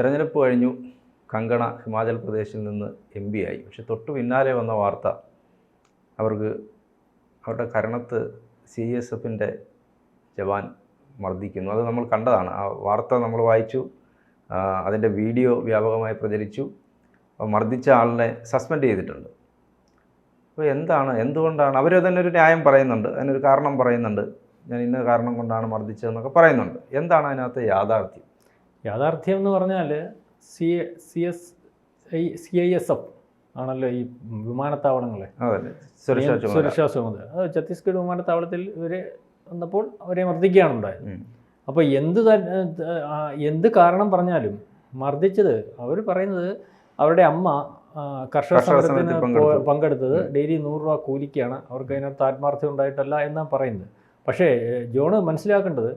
തെരഞ്ഞെടുപ്പ് കഴിഞ്ഞു. കങ്കണ ഹിമാചൽ പ്രദേശിൽ നിന്ന് എം പി ആയി. പക്ഷെ തൊട്ടു പിന്നാലെ വന്ന വാർത്ത അവർക്ക് അവരുടെ കരണത്ത് സി എസ് എഫിന്റെ ജവാൻ മർദ്ദിക്കുന്നു. അത് നമ്മൾ കണ്ടതാണ്. ആ വാർത്ത നമ്മൾ വായിച്ചു അതിന്റെ വീഡിയോ വ്യാപകമായി പ്രചരിച്ചു. മർദ്ദിച്ച ആളിനെ സസ്പെൻഡ് ചെയ്തിട്ടുണ്ട്. അപ്പോൾ എന്താണ് എന്തുകൊണ്ടാണ്? അവർ ഒരു ന്യായം പറയുന്നുണ്ട് അതിനൊരു കാരണം പറയുന്നുണ്ട്. ഞാൻ ഇന്ന കാരണം കൊണ്ടാണ് മർദ്ദിച്ചതെന്നൊക്കെ പറയുന്നുണ്ട്. എന്താണ് അതിനകത്ത് യാഥാർത്ഥ്യം? യാഥാർത്ഥ്യം എന്ന് പറഞ്ഞാൽ C C S I C I S F ആണല്ലോ ഈ വിമാനത്താവളങ്ങളെ. സുരക്ഷാ ചുമതല. അത് ഛത്തീസ്ഗഡ് വിമാനത്താവളത്തിൽ ഇവർ വന്നപ്പോൾ അവരെ മർദ്ദിക്കുകയാണ് ഉണ്ടായത്. അപ്പോൾ എന്ത് എന്ത് കാരണം പറഞ്ഞാലും മർദ്ദിച്ചത് അവർ പറയുന്നത് അവരുടെ അമ്മ കർഷക സമരത്തിന്. പങ്കെടുത്തത് ഡെയിലി നൂറ് രൂപ കൂലിക്കാണ്. അവർക്ക് അതിനകത്ത് ആത്മാർത്ഥ്യം ഉണ്ടായിട്ടല്ല എന്നാണ് പറയുന്നത്. പക്ഷേ ജോണ് മനസ്സിലാക്കേണ്ടത്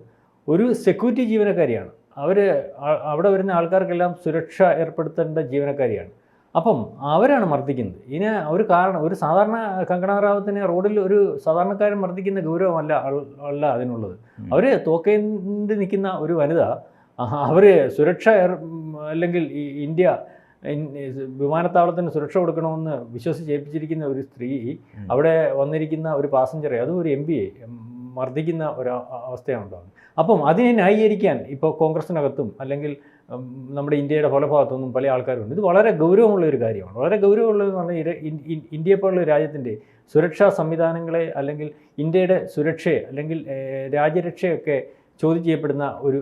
ഒരു സെക്യൂരിറ്റി ജീവനക്കാരിയാണ്. അവർ അവിടെ വരുന്ന ആൾക്കാർക്കെല്ലാം സുരക്ഷ ഏർപ്പെടുത്തേണ്ട ജീവനക്കാരിയാണ്. അപ്പം അവരാണ് മർദ്ദിക്കുന്നത്. ഇതിന് ഒരു കാരണം ഒരു സാധാരണ കങ്കണ റാവത്തിനെ റോഡിൽ ഒരു സാധാരണക്കാരൻ മർദ്ദിക്കുന്ന ഗൗരവമല്ല അല്ല അതിനുള്ളത്. അവർ തോക്കേന്തി നിൽക്കുന്ന ഒരു വനിത അവർ സുരക്ഷ അല്ലെങ്കിൽ ഈ ഇന്ത്യ വിമാനത്താവളത്തിന് സുരക്ഷ കൊടുക്കണമെന്ന് വിശ്വസിച്ച് ഏൽപ്പിച്ചിരിക്കുന്ന ഒരു സ്ത്രീ അവിടെ വന്നിരിക്കുന്ന ഒരു പാസഞ്ചറെ അതും ഒരു എം പിയെ മർദ്ദിക്കുന്ന ഒരു അവസ്ഥയാണ് അപ്പം അതിനെ ന്യായീകരിക്കാൻ ഇപ്പോൾ കോൺഗ്രസിനകത്തും അല്ലെങ്കിൽ നമ്മുടെ ഇന്ത്യയുടെ പല ഭാഗത്തുനിന്നും പല ആൾക്കാരുണ്ട്. ഇത് വളരെ ഗൗരവമുള്ള ഒരു കാര്യമാണ്. വളരെ ഗൗരവമുള്ളതെന്ന് പറഞ്ഞാൽ ഇന്ത്യയെ പോലുള്ള രാജ്യത്തിന്റെ സുരക്ഷാ സംവിധാനങ്ങളെ അല്ലെങ്കിൽ ഇന്ത്യയുടെ സുരക്ഷയെ അല്ലെങ്കിൽ രാജ്യരക്ഷയൊക്കെ ചോദ്യം ചെയ്യപ്പെടുന്ന ഒരു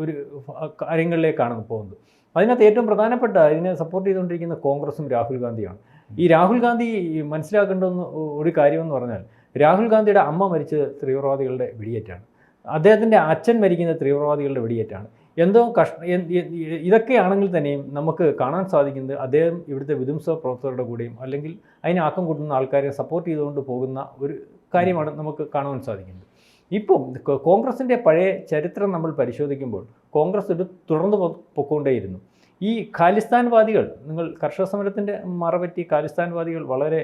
ഒരു കാര്യങ്ങളിലേക്കാണ് പോകുന്നത്. അതിനകത്ത് ഏറ്റവും പ്രധാനപ്പെട്ട ഇതിനെ സപ്പോർട്ട് ചെയ്തുകൊണ്ടിരിക്കുന്ന കോൺഗ്രസും രാഹുൽ ഗാന്ധിയാണ് ഈ രാഹുൽ ഗാന്ധി മനസ്സിലാക്കേണ്ടുന്ന ഒരു കാര്യമെന്ന് പറഞ്ഞാൽ രാഹുൽ ഗാന്ധിയുടെ അമ്മ മരിച്ചത് തീവ്രവാദികളുടെ വെടിയേറ്റാണ്. അദ്ദേഹത്തിന്റെ അച്ഛൻ മരിക്കുന്ന തീവ്രവാദികളുടെ വെടിയേറ്റാണ്. എന്തോ കഷ് ഇതൊക്കെയാണെങ്കിൽ തന്നെയും നമുക്ക് കാണാൻ സാധിക്കുന്നത് അദ്ദേഹം ഇവിടുത്തെ വിധ്വംസ പ്രവർത്തകരുടെ കൂടെയും അല്ലെങ്കിൽ അതിനെ ആക്കം കൂട്ടുന്ന ആൾക്കാരെ സപ്പോർട്ട് ചെയ്തുകൊണ്ട് പോകുന്ന ഒരു കാര്യമാണ് നമുക്ക് കാണുവാൻ സാധിക്കുന്നത്. ഇപ്പം കോൺഗ്രസിന്റെ പഴയ ചരിത്രം നമ്മൾ പരിശോധിക്കുമ്പോൾ കോൺഗ്രസ് ഇത് തുടർന്ന് പൊക്കോണ്ടേയിരുന്നു. ഈ ഖാലിസ്ഥാൻവാദികൾ നിങ്ങൾ കർഷക സമരത്തിന്റെ മറപറ്റി ഖാലിസ്ഥാൻവാദികൾ വളരെ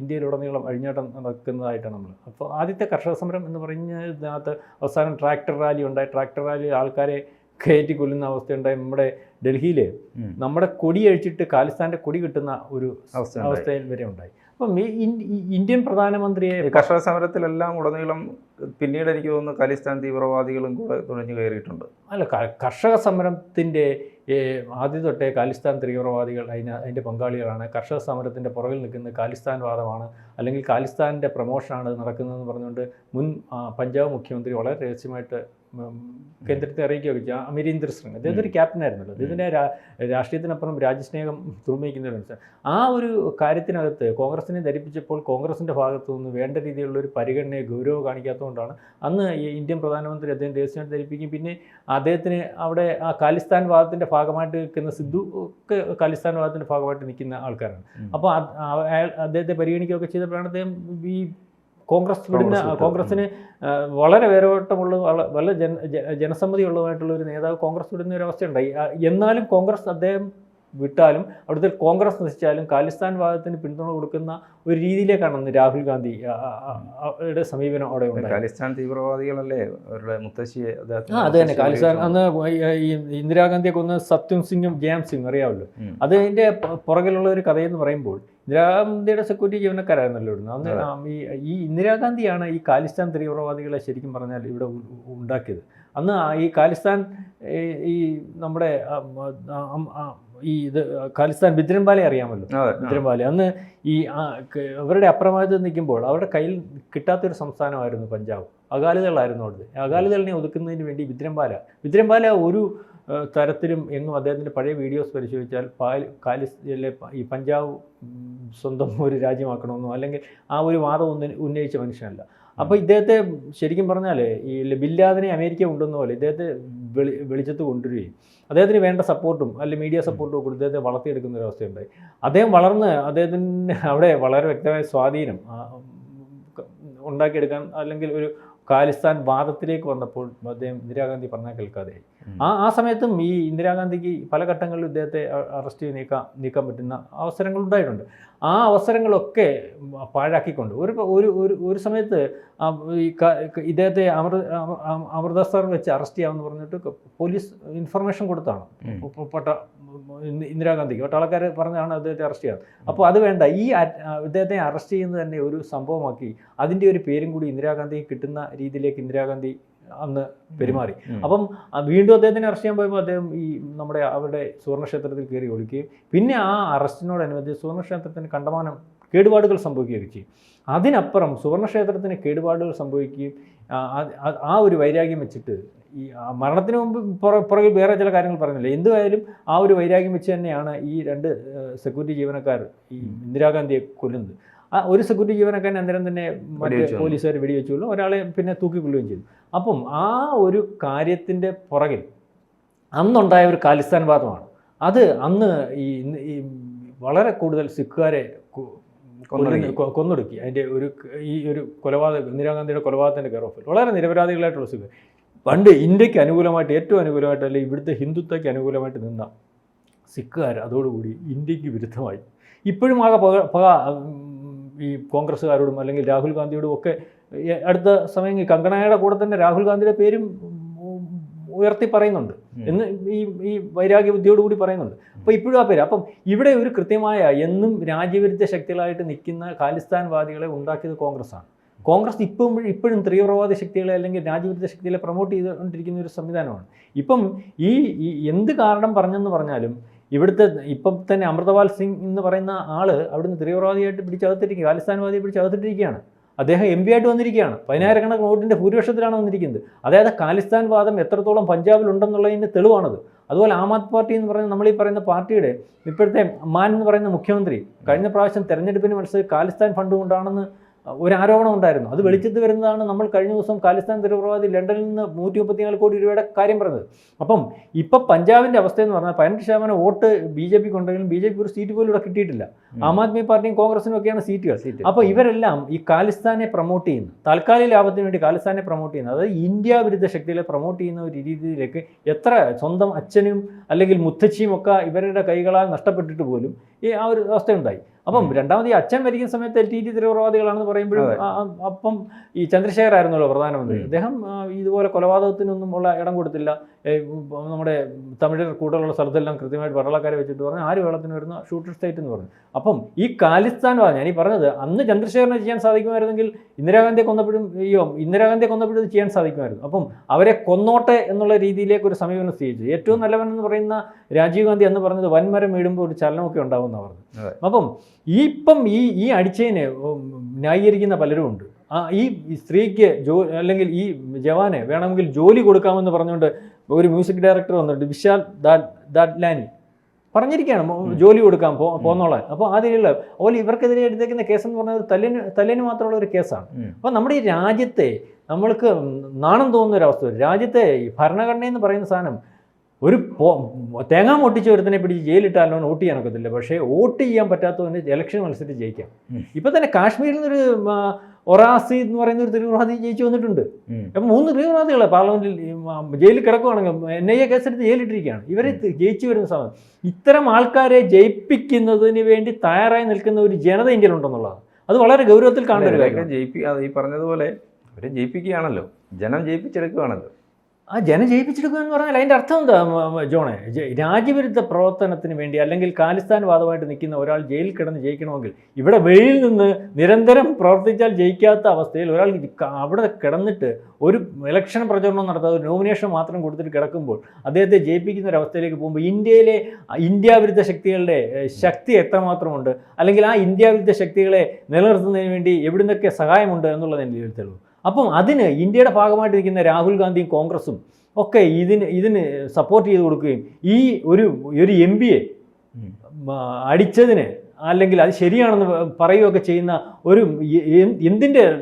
ഇന്ത്യയിലുടനീളം അഴിഞ്ഞാട്ടം നടക്കുന്നതായിട്ടാണ് നമ്മൾ. അപ്പോൾ ആദ്യത്തെ കർഷക സമരം എന്ന് പറഞ്ഞതിനകത്ത് അവസാനം ട്രാക്ടർ റാലി ഉണ്ടായി. ട്രാക്ടർ റാലി ആൾക്കാരെ കയറ്റി കൊല്ലുന്ന അവസ്ഥയുണ്ടായി നമ്മുടെ ഡൽഹിയിൽ നമ്മുടെ കൊടി അഴിച്ചിട്ട് ഖാലിസ്ഥാന്റെ കൊടി കിട്ടുന്ന ഒരു. അവസ്ഥയിൽ വരെ ഉണ്ടായി. അപ്പം ഇന്ത്യൻ പ്രധാനമന്ത്രിയെ കർഷക സമരത്തിലെല്ലാം ഉടനീളം പിന്നീട് എനിക്ക് തോന്നുന്നു ഖാലിസ്ഥാൻ തീവ്രവാദികളും കൂടെ തുഴഞ്ഞു കയറിയിട്ടുണ്ട്. അല്ല കർഷക സമരത്തിന്റെ ആദ്യം തൊട്ടേ ഖാലിസ്ഥാൻ തീവ്രവാദികൾ അതിന് അതിന്റെ പങ്കാളികളാണ്. കർഷക സമരത്തിന്റെ പുറകിൽ നിൽക്കുന്നത് ഖാലിസ്ഥാൻ വാദമാണ്. അല്ലെങ്കിൽ ഖാലിസ്ഥാന്റെ പ്രൊമോഷനാണ് നടക്കുന്നതെന്ന് പറഞ്ഞുകൊണ്ട് മുൻ പഞ്ചാബ് മുഖ്യമന്ത്രി വളരെ രഹസ്യമായിട്ട് കേന്ദ്രത്തെ അറിയിക്കുകയൊക്കെ ചെയ്തു അമരീന്ദർ സിംഗ് അദ്ദേഹം ഒരു ക്യാപ്റ്റൻ ആയിരുന്നല്ലോ അദ്ദേഹത്തിന്റെ രാഷ്ട്രീയത്തിനപ്പുറം രാജ്യസ്നേഹം തുറമിക്കുന്ന ഒരു മനുഷ്യൻ ആ ഒരു കാര്യത്തിനകത്ത് കോൺഗ്രസിനെ ധരിപ്പിച്ചപ്പോൾ കോൺഗ്രസിന്റെ ഭാഗത്തു നിന്ന് വേണ്ട രീതിയിലുള്ള ഒരു പരിഗണനയെ ഗൗരവം കാണിക്കാത്തതുകൊണ്ടാണ് അന്ന് ഈ ഇന്ത്യൻ പ്രധാനമന്ത്രി അദ്ദേഹം രഹസ്യമായിട്ട് ധരിപ്പിക്കും പിന്നെ അദ്ദേഹത്തിന് അവിടെ ആ കാലിസ്ഥാൻ വാദത്തിന്റെ ഭാഗമായിട്ട് നിൽക്കുന്ന സിദ്ധു ഒക്കെ കാലിസ്ഥാൻ വാദത്തിന്റെ ഭാഗമായിട്ട് നിൽക്കുന്ന ആൾക്കാരാണ്. അപ്പോൾ അദ്ദേഹത്തെ പരിഗണിക്കുകയൊക്കെ ചെയ്തപ്പോഴാണ് അദ്ദേഹം ഈ കോൺഗ്രസ് വിടുന്ന കോൺഗ്രസ് കോൺഗ്രസിന് വളരെ വേരോട്ടമുള്ള വള- വളരെ ജന ജ- ജനസമ്മതി ഉള്ളതായിട്ടുള്ള ഒരു നേതാവ് കോൺഗ്രസ് വിടുന്ന ഒരു അവസ്ഥയുണ്ടായി. ഉണ്ടായി എന്നാലും കോൺഗ്രസ് അദ്ദേഹം വിട്ടാലും അവിടുത്തെ കോൺഗ്രസ് നശിച്ചാലും ഖാലിസ്ഥാൻ വാദത്തിന് പിന്തുണ കൊടുക്കുന്ന ഒരു രീതിയിലേക്കാണ് അന്ന് രാഹുൽ ഗാന്ധി സമീപനം അവിടെ ഉണ്ട് ഖാലിസ്ഥാൻ തീവ്രവാദികളല്ലേ? അവരുടെ മുത്തശ്ശിയെ ആ അത് തന്നെ. ഖാലിസ്ഥാൻ അന്ന് ഈ ഇന്ദിരാഗാന്ധിയെ കൊന്ന സത്യം സിംഗും ജയാം സിംഗും അറിയാമല്ലോ. അതിന്റെ പുറകിലുള്ള ഒരു കഥയെന്ന് പറയുമ്പോൾ ഇന്ദിരാഗാന്ധിയുടെ സെക്യൂരിറ്റി ജീവനക്കാരായിരുന്നല്ലോ ഇവിടുന്ന്. അന്ന് ഈ ഈ ഇന്ദിരാഗാന്ധിയാണ് ഈ കാലിസ്ഥാൻ തീവ്രവാദികളെ ശരിക്കും പറഞ്ഞാൽ ഇവിടെ ഉണ്ടാക്കിയത്. അന്ന് ഈ കാലിസ്ഥാൻ ഈ നമ്മുടെ ഈ ഇത് ഖാലിസ്ഥാൻ ബിദ്രംബാലെ അറിയാമല്ലോ? ബിദ്രംബാലെ. അന്ന് ഈ അവരുടെ അപ്രമാദത്തിൽ നിൽക്കുമ്പോൾ അവരുടെ കയ്യിൽ കിട്ടാത്തൊരു സംസ്ഥാനമായിരുന്നു പഞ്ചാബ്. അകാലിദളായിരുന്നു അവിടുത്തെ. അകാലിദളിനെ ഒതുക്കുന്നതിന് വേണ്ടി ബിദ്രംബാല ബിദ്രംബാല ഒരു തരത്തിലും എന്നും അദ്ദേഹത്തിന്റെ പഴയ വീഡിയോസ് പരിശോധിച്ചാൽ പാൽ കാലിസിലെ ഈ പഞ്ചാബ് സ്വന്തം ഒരു രാജ്യമാക്കണമെന്നോ അല്ലെങ്കിൽ ആ ഒരു വാദം ഉന്ന ഉന്നയിച്ച മനുഷ്യനല്ല. അപ്പോൾ ഇദ്ദേഹത്തെ ശരിക്കും പറഞ്ഞാൽ ഈ ബില്ലാദിനെ അമേരിക്ക ഉണ്ടെന്ന പോലെ ഇദ്ദേഹത്തെ വെളി വെളിച്ചത്ത് കൊണ്ടുവരികയും അദ്ദേഹത്തിന് വേണ്ട സപ്പോർട്ടും അല്ലെങ്കിൽ മീഡിയ സപ്പോർട്ടും ഒക്കെ ഇദ്ദേഹത്തെ വളർത്തിയെടുക്കുന്ന ഒരു അവസ്ഥയുണ്ടായി. അദ്ദേഹം വളർന്ന് അദ്ദേഹത്തിന് അവിടെ വളരെ വ്യക്തമായ സ്വാധീനം ഉണ്ടാക്കിയെടുക്കാൻ അല്ലെങ്കിൽ ഒരു കാലിസ്ഥാൻ വാദത്തിലേക്ക് വന്നപ്പോൾ അദ്ദേഹം ഇന്ദിരാഗാന്ധി പറഞ്ഞാൽ കേൾക്കാതെയായി. ആ ആ സമയത്തും ഈ ഇന്ദിരാഗാന്ധിക്ക് പല ഘട്ടങ്ങളിലും ഇദ്ദേഹത്തെ അറസ്റ്റ് ചെയ്ത് നീക്കാൻ നീക്കാൻ പറ്റുന്ന അവസരങ്ങൾ ഉണ്ടായിട്ടുണ്ട്. ആ അവസരങ്ങളൊക്കെ പാഴാക്കിക്കൊണ്ട് ഒരു ഒരു ഒരു ഒരു സമയത്ത് ഇദ്ദേഹത്തെ അമൃത അമ- അമ- അമൃതസർ വെച്ച് അറസ്റ്റ് ചെയ്യാമെന്ന് പറഞ്ഞിട്ട് പോലീസ് ഇൻഫർമേഷൻ കൊടുത്താണ്. പട്ട ഇന്ദിരാഗാന്ധിക്ക്. പട്ടാളക്കാർ പറഞ്ഞാണ് അദ്ദേഹത്തെ അറസ്റ്റ് ചെയ്യാൻ. അപ്പോൾ അത് വേണ്ട. ഈ ഇദ്ദേഹത്തെ അറസ്റ്റ് ചെയ്യുന്നത് തന്നെ ഒരു സംഭവമാക്കി അതിന്റെ ഒരു പേരും കൂടി ഇന്ദിരാഗാന്ധിക്ക് കിട്ടുന്ന രീതിയിലേക്ക് ഇന്ദിരാഗാന്ധി അന്ന് പെരുമാറി. അപ്പം വീണ്ടും അദ്ദേഹത്തിനെ അറസ്റ്റ് ചെയ്യാൻ പോയപ്പോൾ അദ്ദേഹം ഈ നമ്മുടെ അവരുടെ സുവർണക്ഷേത്രത്തിൽ കയറി ഒളിക്കുകയും പിന്നെ ആ അറസ്റ്റിനോടനുബന്ധിച്ച് സുവർണക്ഷേത്രത്തിന് കണ്ടമാനം കേടുപാടുകൾ സംഭവിക്കുകയൊക്കെ ചെയ്യും. അതിനപ്പുറം സുവർണക്ഷേത്രത്തിന് കേടുപാടുകൾ സംഭവിക്കുകയും ആ, ഒരു വൈരാഗ്യം വെച്ചിട്ട് ഈ മരണത്തിന് മുമ്പ് പുറ- പുറകിൽ വേറെ ചില കാര്യങ്ങൾ പറഞ്ഞില്ല എന്തുമായാലും ആ ഒരു വൈരാഗ്യം വെച്ച് തന്നെയാണ് ഈ രണ്ട് സെക്യൂരിറ്റി ജീവനക്കാർ ഈ ഇന്ദിരാഗാന്ധിയെ കൊല്ലുന്നത്. ഒരു സെക്യൂരിറ്റി ജീവനക്കാരൻ അന്നേരം തന്നെ മറ്റേ. പോലീസുകാർ വെടിവെച്ചുള്ളൂ ഒരാളെ പിന്നെ തൂക്കിക്കൊള്ളുകയും ചെയ്തു. അപ്പം ആ ഒരു കാര്യത്തിന്റെ പുറകിൽ അന്നുണ്ടായ ഒരു കാലിസ്ഥാൻ വാദമാണ് അത് അന്ന് ഈ വളരെ കൂടുതൽ സിഖുകാരെ കൊന്നൊടുക്കി. അതിന്റെ ഒരു ഈ ഒരു കൊലപാതകം ഇന്ദിരാഗാന്ധിയുടെ കൊലപാതകത്തിന്റെ കെയർ വളരെ നിരപരാധികളായിട്ടുള്ള സിഖ്. പണ്ട് ഇന്ത്യയ്ക്ക് അനുകൂലമായിട്ട് ഏറ്റവും അനുകൂലമായിട്ട് അല്ലെങ്കിൽ ഇവിടുത്തെ ഹിന്ദുത്വയ്ക്ക് അനുകൂലമായിട്ട് നിന്ന സിഖുകാർ അതോടുകൂടി ഇന്ത്യയ്ക്ക് വിരുദ്ധമായി. ഇപ്പോഴും ആകെ പക പക ഈ കോൺഗ്രസ്സുകാരോടും അല്ലെങ്കിൽ രാഹുൽ ഗാന്ധിയോടും ഒക്കെ അടുത്ത സമയം ഈ കങ്കണയുടെ കൂടെ തന്നെ രാഹുൽ ഗാന്ധിയുടെ പേരും ഉയർത്തി പറയുന്നുണ്ട്. എന്ന് ഈ ഈ വൈരാഗ്യ ബുദ്ധിയോടുകൂടി പറയുന്നുണ്ട്. അപ്പോൾ ഇപ്പോഴും ആ പേര്. അപ്പം ഇവിടെ ഒരു കൃത്യമായ എന്നും രാജ്യവിരുദ്ധ ശക്തികളായിട്ട് നിൽക്കുന്ന ഖാലിസ്ഥാൻവാദികളെ ഉണ്ടാക്കിയത് കോൺഗ്രസ്സാണ്. കോൺഗ്രസ് ഇപ്പം ഇപ്പോഴും തീവ്രവാദ ശക്തികളെ അല്ലെങ്കിൽ രാജ്യവിരുദ്ധ ശക്തികളെ പ്രൊമോട്ട് ചെയ്തുകൊണ്ടിരിക്കുന്ന ഒരു സംവിധാനമാണ്. ഇപ്പം ഈ ഈ എന്ത് കാരണം പറഞ്ഞെന്ന് പറഞ്ഞാലും ഇവിടുത്തെ ഇപ്പം തന്നെ അമൃതപാൽ സിംഗ് എന്ന് പറയുന്ന ആൾ അവിടുന്ന് തീവ്രവാദിയായിട്ട് പിടിച്ചകത്തിരിക്കുക ഖാലിസ്ഥാൻവാദിയെ പിടിച്ചകത്തിട്ടിരിക്കുകയാണ് അദ്ദേഹം എം പി ആയിട്ട് വന്നിരിക്കുകയാണ് പതിനായിരക്കണക്കിന് വോട്ടിന്റെ ഭൂരിപക്ഷത്തിലാണ് വന്നിരിക്കുന്നത്. അതായത് ഖാലിസ്ഥാൻ വാദം എത്രത്തോളം പഞ്ചാബിലുണ്ടെന്നുള്ളതിന്റെ തെളിവാണത്. അതുപോലെ ആം ആദ്മി പാർട്ടി എന്ന് പറയുന്ന നമ്മൾ ഈ പറയുന്ന പാർട്ടിയുടെ ഇപ്പോഴത്തെ മാൻ എന്ന് പറയുന്ന മുഖ്യമന്ത്രി കഴിഞ്ഞ പ്രാവശ്യം തെരഞ്ഞെടുപ്പിന് മത്സരിച്ച് ഖാലിസ്ഥാൻ ഫണ്ട് കൊണ്ടാണെന്ന് ഒരു ആരോപണം ഉണ്ടായിരുന്നു. അത് വെളിച്ചത്ത് വരുന്നതാണ് നമ്മൾ കഴിഞ്ഞ ദിവസം ഖാലിസ്ഥാൻ തീവ്രവാദി ലണ്ടനിൽ നിന്ന് നൂറ്റി മുപ്പത്തിനാല് കോടി രൂപയുടെ കാര്യം പറഞ്ഞത്. അപ്പം ഇപ്പം പഞ്ചാബിന്റെ അവസ്ഥ എന്ന് പറഞ്ഞാൽ പതിനെട്ട് ശതമാനം വോട്ട് ബി ജെ പിക്ക് ഉണ്ടെങ്കിലും ബി ജെ പി ഒരു സീറ്റ് പോലും ഇവിടെ കിട്ടിയിട്ടില്ല. ആം ആദ്മി പാർട്ടിയും കോൺഗ്രസിനും ഒക്കെയാണ് സീറ്റുകൾ. സീറ്റ്. അപ്പോൾ ഇവരെല്ലാം ഈ ഖാലിസ്ഥാനെ പ്രൊമോട്ട് ചെയ്യുന്നു. താൽക്കാലിക ലാഭത്തിന് വേണ്ടി ഖാലിസ്ഥാനെ പ്രൊമോട്ട് ചെയ്യുന്നത് അതായത് ഇന്ത്യ വിരുദ്ധ ശക്തികളെ പ്രൊമോട്ട് ചെയ്യുന്ന ഒരു രീതിയിലേക്ക് എത്ര സ്വന്തം അച്ഛനും അല്ലെങ്കിൽ മുത്തച്ഛിയും ഒക്കെ ഇവരുടെ കൈകളാൽ നഷ്ടപ്പെട്ടിട്ട് പോലും ഈ ആ ഒരു അവസ്ഥയുണ്ടായി. അപ്പം. രണ്ടാമത് ഈ അച്ഛൻ മരിക്കുന്ന സമയത്ത് എൽ ടി ടി തീവ്രവാദികളാണെന്ന് പറയുമ്പോഴും അപ്പം ഈ ചന്ദ്രശേഖർ ആയിരുന്നല്ലോ പ്രധാനമന്ത്രി. അദ്ദേഹം ഇതുപോലെ കൊലപാതകത്തിനൊന്നും ഉള്ള ഇടം കൊടുത്തില്ല. നമ്മുടെ തമിഴർ കൂടുതലുള്ള സ്ഥലത്തെല്ലാം കൃത്യമായിട്ട് വെള്ളക്കാരെ വെച്ചിട്ട് പറഞ്ഞു ആര് വെള്ളത്തിന് വരുന്ന ഷൂട്ടർ സ്റ്റേറ്റ് എന്ന് പറഞ്ഞു. അപ്പം ഈ കാലിസ്ഥാൻ വാദം ഞാൻ ഈ പറഞ്ഞത് അന്ന് ചന്ദ്രശേഖരനെ ചെയ്യാൻ സാധിക്കുമായിരുന്നെങ്കിൽ ഇന്ദിരാഗാന്ധിയെ കൊന്നപ്പോഴും അയ്യോ ഇന്ദിരാഗാന്ധിയെ കൊന്നപ്പോഴും ഇത് ചെയ്യാൻ സാധിക്കുമായിരുന്നു. അപ്പം അവരെ കൊന്നോട്ടെ എന്നുള്ള രീതിയിലേക്ക് ഒരു സമീപനം സ്വീകരിച്ചു ഏറ്റവും നല്ലവൻ എന്ന് പറയുന്ന രാജീവ് ഗാന്ധി എന്ന് പറഞ്ഞത് വൻമരം വീടുമ്പോൾ ഒരു ചലനമൊക്കെ ഉണ്ടാവുമെന്നാണ് പറഞ്ഞത്. പറഞ്ഞു അപ്പം ഈ ഇപ്പം ഈ ഈ അടിച്ചതിനെ ന്യായീകരിക്കുന്ന പലരും ഉണ്ട്. ആ ഈ സ്ത്രീക്ക് ജോ അല്ലെങ്കിൽ ഈ ജവാനെ വേണമെങ്കിൽ ജോലി കൊടുക്കാമെന്ന് പറഞ്ഞുകൊണ്ട് ഒരു മ്യൂസിക് ഡയറക്ടർ വന്നിട്ട് വിശാൽ ദാറ്റ് ദാഡ്ലാനി പറഞ്ഞിരിക്കുകയാണ് ജോലി കൊടുക്കാൻ പോ പോന്നോളാൻ. അപ്പോൾ അതിലുള്ള അതുപോലെ ഇവർക്കെതിരെ എടുത്തേക്കുന്ന കേസെന്ന് എന്ന് പറഞ്ഞാൽ തല്ലിന് തല്ലിന് മാത്രമുള്ള ഒരു കേസാണ്. അപ്പോൾ നമ്മുടെ ഈ രാജ്യത്തെ നമ്മൾക്ക് നാണം തോന്നുന്ന ഒരു അവസ്ഥ രാജ്യത്തെ ഈ ഭരണഘടന എന്ന് പറയുന്ന സാധനം ഒരു തേങ്ങ പൊട്ടിച്ച് ഒരുത്തനെ പിടിച്ച് ജയിലിട്ടാലോ വോട്ട് ചെയ്യാൻ ഒക്കത്തില്ല. പക്ഷേ വോട്ട് ചെയ്യാൻ പറ്റാത്തവന് ഇലക്ഷൻ മത്സരിച്ച് ജയിക്കാം. ഇപ്പം തന്നെ കാശ്മീരിൽ നിന്നൊരു ഒറാസി എന്ന് പറയുന്ന ഒരു തീവ്രവാദി ജയിച്ചു വന്നിട്ടുണ്ട്. അപ്പം മൂന്ന് തീവ്രവാദികളെ പാർലമെന്റിൽ ജയിലിൽ കിടക്കുവാണെങ്കിൽ എൻ ഐ എ കേസെടുത്ത് ജയിലിട്ടിരിക്കുകയാണ്. ഇവരെ ജയിച്ചു വരുന്ന സമയം. ഇത്തരം ആൾക്കാരെ ജയിപ്പിക്കുന്നതിന് വേണ്ടി തയ്യാറായി നിൽക്കുന്ന ഒരു ജനത ഇന്ത്യയിലുണ്ടെന്നുള്ളതാണ്. അത് വളരെ ഗൗരവത്തിൽ കാണേണ്ട ഒരു കാര്യം ജയിപ്പി അത് ഈ പറഞ്ഞതുപോലെ അവരെ ജയിപ്പിക്കുകയാണല്ലോ. ജനം ജയിപ്പിച്ചെടുക്കുകയാണല്ലോ. ആ ജനം ജയിപ്പിച്ചെടുക്കുക എന്ന് പറഞ്ഞാൽ അതിന്റെ അർത്ഥം എന്താ ജോണെ? രാജ്യവിരുദ്ധ പ്രവർത്തനത്തിന് വേണ്ടി അല്ലെങ്കിൽ ഖാലിസ്ഥാൻ വാദമായിട്ട് നിൽക്കുന്ന ഒരാൾ ജയിലിൽ കിടന്ന് ജയിക്കണമെങ്കിൽ ഇവിടെ വെളിയിൽ നിന്ന് നിരന്തരം പ്രവർത്തിച്ചാൽ ജയിക്കാത്ത അവസ്ഥയിൽ ഒരാൾ അവിടെ കിടന്നിട്ട് ഒരു ഇലക്ഷൻ പ്രചരണം നടത്താതെ നോമിനേഷൻ മാത്രം കൊടുത്തിട്ട് കിടക്കുമ്പോൾ അദ്ദേഹത്തെ ജയിപ്പിക്കുന്ന ഒരു അവസ്ഥയിലേക്ക് പോകുമ്പോൾ ഇന്ത്യയിലെ ഇന്ത്യ വിരുദ്ധ ശക്തികളുടെ ശക്തി എത്രമാത്രമുണ്ട്? അല്ലെങ്കിൽ ആ ഇന്ത്യ വിരുദ്ധ ശക്തികളെ നിലനിർത്തുന്നതിന് വേണ്ടി എവിടുന്നൊക്കെ സഹായമുണ്ട് എന്നുള്ളത് എന്റെ തെളിവ്. അപ്പം അതിന് ഇന്ത്യയുടെ ഭാഗമായിട്ടിരിക്കുന്ന രാഹുൽ ഗാന്ധിയും കോൺഗ്രസും ഒക്കെ ഇതിന് ഇതിന് സപ്പോർട്ട് ചെയ്ത് കൊടുക്കുകയും ഈ ഒരു ഒരു എം പിയെ എ അടിച്ചതിന് അല്ലെങ്കിൽ അത് ശരിയാണെന്ന് പറയുകയൊക്കെ ചെയ്യുന്ന ഒരു എ- എ- എന്തിന്റെ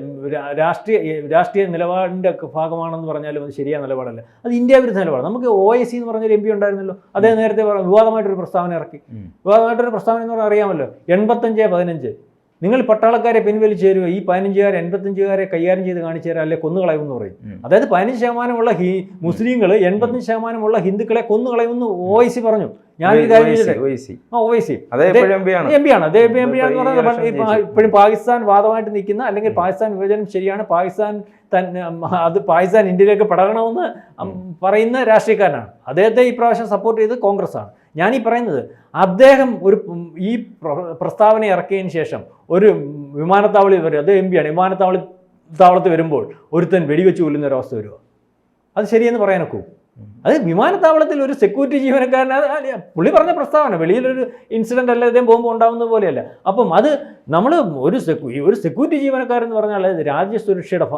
രാഷ്ട്രീയ രാഷ്ട്രീയ നിലപാടിന്റെ ഒക്കെ ഭാഗമാണെന്ന് പറഞ്ഞാലും അത് ശരിയായ നിലപാടല്ല. അത് ഇന്ത്യ വിരുദ്ധ നിലപാട് നമുക്ക് ഒ എസ് സി എന്ന് പറഞ്ഞൊരു എം പി ഉണ്ടായിരുന്നല്ലോ. അദ്ദേഹം നേരത്തെ വിവാദമായിട്ടൊരു പ്രസ്താവന ഇറക്കി. വിവാദമായിട്ടൊരു പ്രസ്താവന എന്ന് പറഞ്ഞാൽ അറിയാമല്ലോ. എൺപത്തഞ്ച് പതിനഞ്ച്. നിങ്ങൾ പട്ടാളക്കാരെ പിൻവലിച്ചു തരുമോ ഈ പതിനഞ്ചുകാരെ എൺപത്തഞ്ചുകാരെ കൈകാര്യം ചെയ്ത് കാണിച്ചു തരാം അല്ലെ? കൊന്നുകളയുമെന്ന് പറയും. അതായത് പതിനഞ്ച് ശതമാനമുള്ള ഹി മുസ്ലിങ്ങൾ എൺപത്തഞ്ച് ശതമാനമുള്ള ഹിന്ദുക്കളെ കൊന്നുകളയുമെന്ന് ഒ ഐ സി പറഞ്ഞു. ഞാൻ ഒ അതേ എം പി ആണ്. എം പി ആണ്. അദ്ദേഹം എം പി ഇപ്പൊ ആണെന്ന് ഈ പറഞ്ഞാൽ election ഇപ്പൊ ജയിച്ചു. ഇപ്പോഴും പാകിസ്ഥാൻ വാദമായിട്ട് നിൽക്കുന്ന അല്ലെങ്കിൽ പാകിസ്ഥാൻ വിഭജനം ശരിയാണ് പാകിസ്ഥാൻ തന്നെ അത് പാകിസ്ഥാൻ ഇന്ത്യയിലേക്ക് പടരണമെന്ന് പറയുന്ന രാഷ്ട്രീയക്കാരനാണ്. അദ്ദേഹത്തെ ഈ പ്രാവശ്യം സപ്പോർട്ട് ചെയ്ത് കോൺഗ്രസ് ആണ് ഈ പറയുന്നത് അദ്ദേഹം ഒരു ഈ പ്രസ്താവന ഇറക്കിയതിന് ശേഷം ഒരു വിമാനത്താവളി വരും അത് എം പിയാണ് വിമാനത്താവളി താവളത്തിൽ വരുമ്പോൾ ഒരുത്തൻ വെടിവെച്ച് കൊല്ലുന്ന ഒരവസ്ഥ വരുമോ അത് ശരിയെന്ന് പറയാനൊക്കെ അത് വിമാനത്താവളത്തിൽ ഒരു സെക്യൂരിറ്റി അല്ല, പുള്ളി പറഞ്ഞ പ്രസ്താവന വെളിയിലൊരു ഇൻസിഡന്റ് അല്ല ഇതേ പോകുമ്പോൾ ഉണ്ടാകുന്നത് പോലെയല്ല. അപ്പം അത് നമ്മൾ ഒരു സെക്യൂ ഒരു സെക്യൂരിറ്റി ജീവനക്കാരൻ എന്ന് പറഞ്ഞാൽ രാജ്യസുരക്ഷയുടെ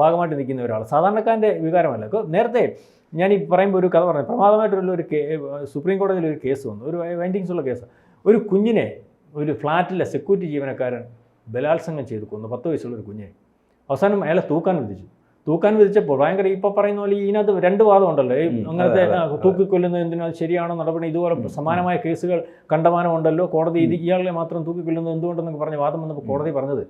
ഭാഗമായിട്ട് നിൽക്കുന്ന ഒരാൾ സാധാരണക്കാരന്റെ വികാരമല്ല. നേരത്തെ ഞാൻ ഈ പറയുമ്പോൾ ഒരു കഥ പറഞ്ഞു പ്രമാദമായിട്ടുള്ള ഒരു സുപ്രീം കോടതിയിൽ ഒരു കേസ് വന്നു. ഒരു വൈൻഡിങ്സ് ഉള്ള കേസ്. ഒരു കുഞ്ഞിനെ ഒരു ഫ്ലാറ്റിലെ സെക്യൂരിറ്റി ജീവനക്കാരൻ ബലാത്സംഗം ചെയ്ത് കൊന്നു. പത്ത് വയസ്സുള്ള ഒരു കുഞ്ഞിനെ. അവസാനം അയാളെ തൂക്കാൻ വിധിച്ചു. തൂക്കാൻ വിധിച്ചപ്പോൾ ഭയങ്കര ഇപ്പൊ പറയുന്ന പോലെ ഇതിനകത്ത് രണ്ട് വാദം ഉണ്ടല്ലോ. അങ്ങനത്തെ തൂക്കിക്കൊല്ലുന്ന തൂക്കിക്കൊല്ലുന്നത് എന്തിനാ? ശരിയാണോ നടപടി? ഇതുപോലെ സമാനമായ കേസുകൾ കണ്ടമാനമുണ്ടല്ലോ കോടതി ഇത് ഇയാളെ മാത്രം തൂക്കിക്കൊല്ലുന്നത് എന്തുകൊണ്ടെന്നൊക്കെ പറഞ്ഞ് വാദം വന്നപ്പോൾ കോടതി പറഞ്ഞത്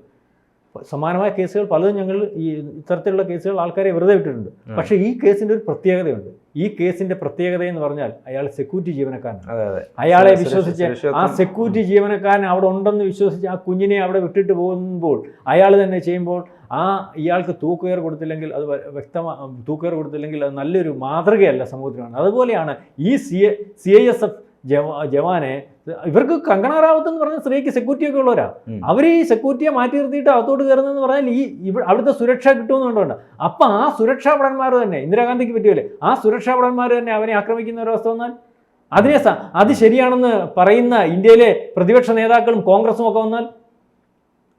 സമാനമായ കേസുകൾ പലതും ഞങ്ങൾ ഈ ഇത്തരത്തിലുള്ള കേസുകൾ ആൾക്കാരെ വെറുതെ വിട്ടിട്ടുണ്ട്. പക്ഷേ ഈ കേസിന്റെ ഒരു പ്രത്യേകതയുണ്ട്. ഈ കേസിന്റെ പ്രത്യേകത എന്ന് പറഞ്ഞാൽ അയാൾ സെക്യൂരിറ്റി ജീവനക്കാരനാണ്. അയാളെ വിശ്വസിച്ച് ആ സെക്യൂരിറ്റി ജീവനക്കാരൻ അവിടെ ഉണ്ടെന്ന് വിശ്വസിച്ച് ആ കുഞ്ഞിനെ അവിടെ വിട്ടിട്ട് പോകുമ്പോൾ അയാൾ തന്നെ ചെയ്യുമ്പോൾ ആ ഇയാൾക്ക് തൂക്കുകയർ കൊടുത്തില്ലെങ്കിൽ അത് വ്യക്തമാ തൂക്കുകയർ കൊടുത്തില്ലെങ്കിൽ അത് നല്ലൊരു മാതൃകയല്ല സമൂഹത്തിനാണ്. അതുപോലെയാണ് ഈ C C I S F ജവാനെ ഇവർക്ക് കങ്കണ റാവത്ത് എന്ന് പറഞ്ഞ സ്ത്രീക്ക് സെക്യൂരിറ്റി ഒക്കെ ഉള്ളവരാ. ഉം. അവർ ഈ സെക്യൂരിറ്റിയെ മാറ്റി നിർത്തിയിട്ട് അകത്തോട്ട് കയറുന്നതെന്ന് പറഞ്ഞാൽ ഈ ഇവ അവിടുത്തെ സുരക്ഷ കിട്ടുമെന്നുകൊണ്ടുണ്ട് അപ്പം ആ സുരക്ഷാ ഭടന്മാർ തന്നെ ഇന്ദിരാഗാന്ധിക്ക് പറ്റിയല്ലേ ആ സുരക്ഷാ ഭടന്മാർ തന്നെ അവനെ ആക്രമിക്കുന്ന ഒരവസ്ഥ വന്നാൽ? അതിനെ അത് ശരിയാണെന്ന് പറയുന്ന ഇന്ത്യയിലെ പ്രതിപക്ഷ നേതാക്കളും കോൺഗ്രസും ഒക്കെ വന്നാൽ?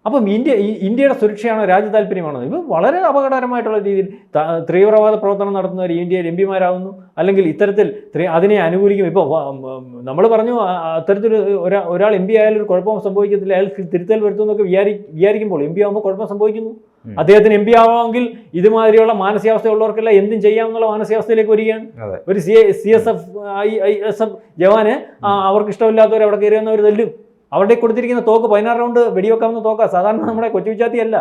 അപ്പം ഇന്ത്യ ഈ ഇന്ത്യയുടെ സുരക്ഷയാണോ രാജ്യ താല്പര്യമാണോ? ഇത് വളരെ അപകടകരമായിട്ടുള്ള രീതിയിൽ തീവ്രവാദ പ്രവർത്തനം നടത്തുന്നവർ ഇന്ത്യയിൽ എം പിമാരാകുന്നു അല്ലെങ്കിൽ ഇത്തരത്തിൽ അതിനെ അനുകൂലിക്കും. ഇപ്പോൾ നമ്മൾ പറഞ്ഞു അത്തരത്തിൽ ഒരാ ഒരാൾ എം പി ആയാലും ഒരു കുഴപ്പം സംഭവിക്കത്തില്ല. അയാൾ തിരുത്തൽ വരുത്തുന്നൊക്കെ വിചാരി വിചാരിക്കുമ്പോൾ എം പി ആകുമ്പോൾ കുഴപ്പം സംഭവിക്കുന്നു. അദ്ദേഹത്തിന് എം പി ആവാമെങ്കിൽ ഇതുമാതിരിയുള്ള മാനസികാവസ്ഥയുള്ളവർക്കെല്ലാം എന്തും ചെയ്യാമെന്നുള്ള മാനസികാവസ്ഥയിലേക്ക് വരികയാണ്. ഒരു C C S F I I S F ജവാന് അവർക്ക് ഇഷ്ടമില്ലാത്തവർ അവിടെ കയറി വന്നവർ തല്ലും. അവിടെ കൊടുത്തിരിക്കുന്ന തോക്ക് പതിനാറ് റൗണ്ട് വെടിവെക്കാവുന്ന തോക്കാ. സാധാരണ നമ്മുടെ കൊച്ചു അല്ല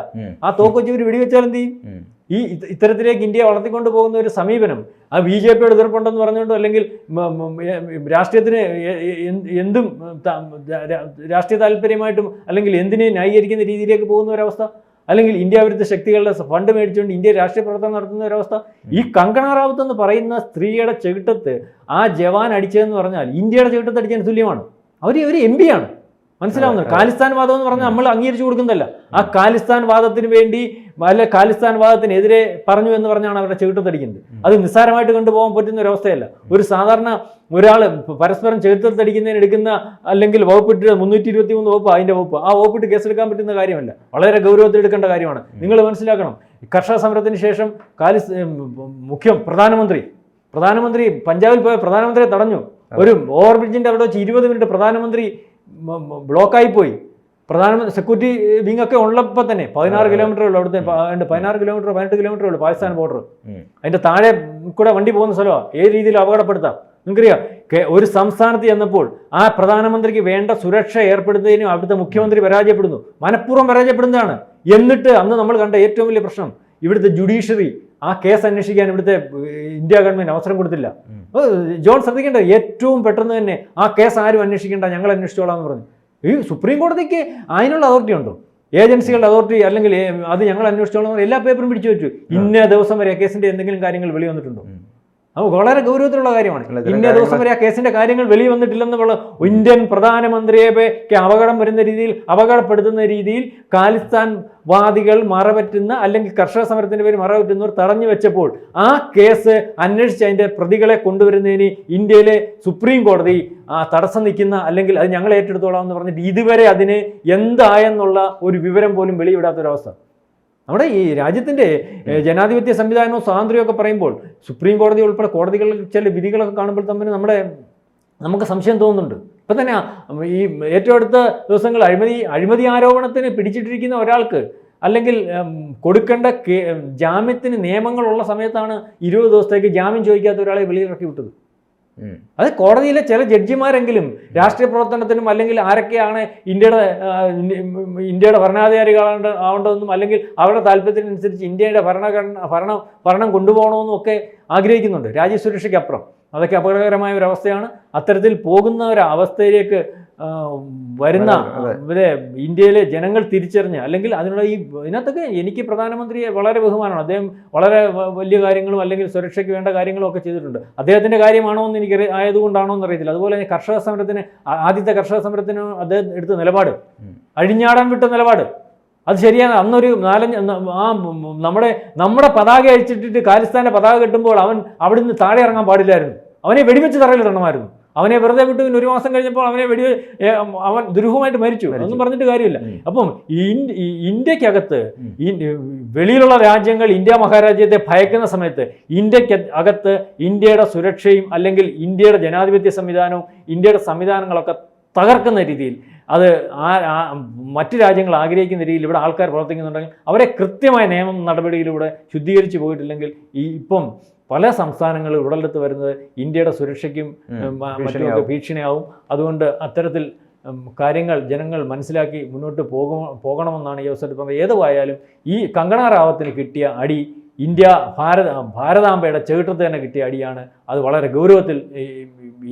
ആ തോക്ക് വെച്ച് ഇവർ വെടിവെച്ചാൽ എന്ത് ചെയ്യും? ഈ ഇത്തരത്തിലേക്ക് ഇന്ത്യയെ വളർത്തിക്കൊണ്ട് പോകുന്ന ഒരു സമീപനം ആ ബി ജെ പിയുടെ എതിർപ്പുണ്ടെന്ന് പറഞ്ഞുകൊണ്ടോ അല്ലെങ്കിൽ രാഷ്ട്രീയത്തിന് എന്ത് രാഷ്ട്രീയ താല്പര്യമായിട്ടും അല്ലെങ്കിൽ എന്തിനെ ന്യായീകരിക്കുന്ന രീതിയിലേക്ക് പോകുന്ന ഒരവസ്ഥ അല്ലെങ്കിൽ ഇന്ത്യ വിരുദ്ധ ശക്തികളുടെ ഫണ്ട് മേടിച്ചുകൊണ്ട് ഇന്ത്യ രാഷ്ട്രീയ പ്രവർത്തനം നടത്തുന്ന ഒരവസ്ഥ. ഈ കങ്കണ റാവത്ത് എന്ന് പറയുന്ന സ്ത്രീയുടെ ചെകിട്ടത്ത് ആ ജവാൻ അടിച്ചതെന്ന് പറഞ്ഞാൽ ഇന്ത്യയുടെ ചെകിട്ടത്ത് അടിച്ചതിന് തുല്യമാണ്. അവർ ഒരു എം പി ആണ്. മനസ്സിലാവുന്നത്? കാലിസ്ഥാൻ ഖാലിസ്ഥാൻ വാദം എന്ന് പറഞ്ഞാൽ നമ്മൾ അംഗീകരിച്ചു കൊടുക്കുന്നതല്ല. ആ കാലിസ്ഥാൻ വാദത്തിന് വേണ്ടി അല്ലെ കാലിസ്ഥാൻ വാദത്തിനെതിരെ പറഞ്ഞു എന്ന് പറഞ്ഞാണ് അവരുടെ ചെകിട്ടത്തടിക്കുന്നത് അത് നിസ്സാരമായിട്ട് കൊണ്ടുപോകാൻ പറ്റുന്ന ഒരു അവസ്ഥയല്ല. ഒരു സാധാരണ ഒരാൾ പരസ്പരം ചെകുത്തടിക്കുന്നതിന് എടുക്കുന്ന അല്ലെങ്കിൽ വകുപ്പിട്ട് മുന്നൂറ്റി ഇരുപത്തി മൂന്ന് വകുപ്പ് അതിന്റെ വകുപ്പ്. ആ വകുപ്പിട്ട് കേസെടുക്കാൻ പറ്റുന്ന കാര്യമല്ല. വളരെ ഗൗരവത്തിൽ എടുക്കേണ്ട കാര്യമാണ്. നിങ്ങൾ മനസ്സിലാക്കണം. കർഷക സമരത്തിന് ശേഷം കാലിസ് മുഖ്യം പ്രധാനമന്ത്രി. പ്രധാനമന്ത്രി പഞ്ചാബിൽ പോയ പ്രധാനമന്ത്രിയെ തടഞ്ഞു. ഒരു ഓവർ ബ്രിഡ്ജിന്റെ അവിടെ വെച്ച് ഇരുപത് മിനിറ്റ് പ്രധാനമന്ത്രി മ- മ- ബ്ലോക്കായി പോയി പ്രധാനമന്ത്രി സെക്യൂരിറ്റി വിങ് ഒക്കെ ഉള്ളപ്പോൾ തന്നെ. പതിനാറ് കിലോമീറ്റർ ഉള്ളു അവിടുത്തെ. പതിനാറ് കിലോമീറ്റർ പതിനെട്ട് കിലോമീറ്റർ ഉള്ളു പാകിസ്ഥാൻ ബോർഡർ അതിന്റെ അതിന്റെ താഴെ കൂടെ വണ്ടി പോകുന്ന സ്ഥലമാണ് ഏത് രീതിയിൽ അപകടപ്പെടുത്താം. നിങ്ങൾക്കറിയാം ഒരു സംസ്ഥാനത്ത് ചെന്നപ്പോൾ ആ പ്രധാനമന്ത്രിക്ക് വേണ്ട സുരക്ഷ ഏർപ്പെടുത്തുന്നതിനും അവിടുത്തെ മുഖ്യമന്ത്രി പരാജയപ്പെടുന്നു. മനഃപൂർവം പരാജയപ്പെടുന്നതാണ്. എന്നിട്ട് അന്ന് നമ്മൾ കണ്ട ഏറ്റവും വലിയ പ്രശ്നം ഇവിടുത്തെ ജുഡീഷ്യറി ആ കേസ് അന്വേഷിക്കാൻ ഇവിടുത്തെ ഇന്ത്യ ഗവൺമെന്റ് അവസരം കൊടുത്തില്ല. ജോൺ ശ്രദ്ധിക്കേണ്ട? ഏറ്റവും പെട്ടെന്ന് തന്നെ ആ കേസ് ആരും അന്വേഷിക്കേണ്ട ഞങ്ങൾ അന്വേഷിച്ചോളാം എന്ന് പറഞ്ഞു. ഈ സുപ്രീം കോടതിക്ക് അതിനുള്ള അതോറിറ്റി ഉണ്ടോ? ഏജൻസികളുടെ അതോറിറ്റി അല്ലെങ്കിൽ അത് ഞങ്ങൾ അന്വേഷിച്ചോളാം എല്ലാ പേപ്പറും പിടിച്ചു വെച്ചു. ഇന്ന ദിവസം വരെ കേസിന്റെ എന്തെങ്കിലും കാര്യങ്ങൾ വെളി വന്നിട്ടുണ്ടോ. അത് വളരെ ഗൗരവത്തിലുള്ള കാര്യമാണ്. ഇന്ന ദിവസം വരെ ആ കേസിന്റെ കാര്യങ്ങൾ വെളി വന്നിട്ടില്ലെന്നുള്ള ഇന്ത്യൻ പ്രധാനമന്ത്രിയെ അപകടം വരുന്ന രീതിയിൽ അപകടപ്പെടുത്തുന്ന രീതിയിൽ കാലിസ്ഥാൻ വാദികൾ മറപറ്റുന്ന അല്ലെങ്കിൽ കർഷക സമരത്തിന്റെ പേര് മറപറ്റുന്നവർ തടഞ്ഞു വെച്ചപ്പോൾ ആ കേസ് അന്വേഷിച്ച് അതിന്റെ പ്രതികളെ കൊണ്ടുവരുന്നതിന് ഇന്ത്യയിലെ സുപ്രീം കോടതി ആ തടസ്സം നിൽക്കുന്ന അല്ലെങ്കിൽ അത് ഞങ്ങൾ ഏറ്റെടുത്തോളാം എന്ന് പറഞ്ഞിട്ട് ഇതുവരെ അതിന് എന്തായെന്നുള്ള ഒരു വിവരം പോലും വെളിവിടാത്തൊരവസ്ഥ നമ്മുടെ ഈ രാജ്യത്തിന്റെ ജനാധിപത്യ സംവിധാനവും സ്വാതന്ത്ര്യവും ഒക്കെ പറയുമ്പോൾ സുപ്രീം കോടതി ഉൾപ്പെടെ കോടതികളിൽ ചില വിധികളൊക്കെ കാണുമ്പോൾ തമ്മിൽ നമ്മുടെ നമുക്ക് സംശയം തോന്നുന്നുണ്ട് ഇപ്പം തന്നെ ഈ ഏറ്റവും അടുത്ത ദിവസങ്ങൾ അഴിമതി അഴിമതി ആരോപണത്തിന് പിടിച്ചിട്ടിരിക്കുന്ന ഒരാൾക്ക് അല്ലെങ്കിൽ കൊടുക്കേണ്ട കേ- ജാമ്യത്തിന് നിയമങ്ങളുള്ള സമയത്താണ് ഇരുപത് ദിവസത്തേക്ക് ജാമ്യം ചോദിക്കാത്ത ഒരാളെ വെളിയിലിറക്കി വിട്ടത്. അത് കോടതിയിലെ ചില ജഡ്ജിമാരെങ്കിലും രാഷ്ട്രീയ പ്രവർത്തനത്തിനും അല്ലെങ്കിൽ ആരൊക്കെയാണ് ഇന്ത്യയുടെ ഇന്ത്യയുടെ ഭരണാധികാരികളാണ്ട് ആവേണ്ടതെന്നും അല്ലെങ്കിൽ അവരുടെ താല്പര്യത്തിനനുസരിച്ച് ഇന്ത്യയുടെ ഭരണഘടന ഭരണം ഭരണം കൊണ്ടുപോകണമെന്നും ഒക്കെ ആഗ്രഹിക്കുന്നുണ്ട്. രാജ്യസുരക്ഷയ്ക്കപ്പുറം അതൊക്കെ അപകടകരമായ ഒരു അവസ്ഥയാണ്. അത്തരത്തിൽ പോകുന്ന ഒരു അവസ്ഥയിലേക്ക് വരുന്ന. ഇവരെ ഇന്ത്യയിലെ ജനങ്ങൾ തിരിച്ചറിഞ്ഞ് അല്ലെങ്കിൽ അതിനുള്ള ഈ ഇതിനകത്തൊക്കെ എനിക്ക് പ്രധാനമന്ത്രിയെ വളരെ ബഹുമാനമാണ്. അദ്ദേഹം വളരെ വലിയ കാര്യങ്ങളും അല്ലെങ്കിൽ സുരക്ഷയ്ക്ക് വേണ്ട കാര്യങ്ങളും ഒക്കെ ചെയ്തിട്ടുണ്ട്. അദ്ദേഹത്തിന്റെ കാര്യമാണോ എന്ന് എനിക്ക് ആയതുകൊണ്ടാണോ എന്ന് അറിയത്തില്ല. അതുപോലെ തന്നെ കർഷക സമരത്തിന് ആദ്യത്തെ കർഷക സമരത്തിന് അദ്ദേഹം എടുത്ത നിലപാട്. അഴിഞ്ഞാടാൻ വിട്ട നിലപാട്. അത് ശരിയാണ്. അന്നൊരു നാലഞ്ച് ആ നമ്മുടെ നമ്മുടെ പതാക അഴിച്ചിട്ടിട്ട് കാലിസ്ഥാന്റെ പതാക കെട്ടുമ്പോൾ അവൻ അവിടുന്ന് താഴെ ഇറങ്ങാൻ പാടില്ലായിരുന്നു. അവനെ വെടിവെച്ച് തറയിൽ ഇടണമായിരുന്നു. അവനെ വെറുതെ വിട്ടു പിന്നെ ഒരു മാസം കഴിഞ്ഞപ്പോൾ അവനെ വെടി അവൻ ദുരൂഹമായിട്ട് മരിച്ചു. അതൊന്നും ഒന്നും പറഞ്ഞിട്ട് കാര്യമില്ല. അപ്പം ഇന്ത്യക്കകത്ത് വെളിയിലുള്ള രാജ്യങ്ങൾ ഇന്ത്യ മഹാരാജ്യത്തെ ഭയക്കുന്ന സമയത്ത് ഇന്ത്യയ്ക്ക് അകത്ത് ഇന്ത്യയുടെ സുരക്ഷയും അല്ലെങ്കിൽ ഇന്ത്യയുടെ ജനാധിപത്യ സംവിധാനവും ഇന്ത്യയുടെ സംവിധാനങ്ങളൊക്കെ തകർക്കുന്ന രീതിയിൽ അത് ആ മറ്റ് രാജ്യങ്ങൾ ആഗ്രഹിക്കുന്ന രീതിയിൽ ഇവിടെ ആൾക്കാർ പ്രവർത്തിക്കുന്നുണ്ടെങ്കിൽ അവരെ കൃത്യമായ നിയമ നടപടിയിലൂടെ ശുദ്ധീകരിച്ച് പോയിട്ടില്ലെങ്കിൽ ഈ ഇപ്പം പല സംസ്ഥാനങ്ങളിൽ ഉടലെടുത്ത് വരുന്നത് ഇന്ത്യയുടെ സുരക്ഷയ്ക്കും മറ്റുമൊക്കെ ഭീഷണിയാവും. ഭീഷണിയാവും. അതുകൊണ്ട് അത്തരത്തിൽ കാര്യങ്ങൾ ജനങ്ങൾ മനസ്സിലാക്കി മുന്നോട്ട് പോകും പോകണമെന്നാണ് ഈ അവസരത്തിൽ പറഞ്ഞത്. ഏതുവായാലും ഈ കങ്കണ റാവത്തിന് കിട്ടിയ അടി ഇന്ത്യ ഭാരത ഭാരതാംബയുടെ ചേട്ടത്ത് തന്നെ കിട്ടിയ അടിയാണ്. അത് വളരെ ഗൗരവത്തിൽ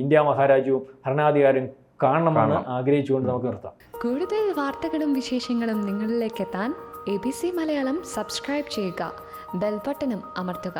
ഇന്ത്യ മഹാരാജ്യവും ഭരണാധികാരിയും കാണണമെന്ന് ആഗ്രഹിച്ചുകൊണ്ട് നമുക്ക് നിർത്താം. കൂടുതൽ വാർത്തകളും വിശേഷങ്ങളും നിങ്ങളിലേക്ക് എത്താൻ A B C Malayalam subscribe ചെയ്യുക. ബെൽബട്ടനും അമർത്തുക.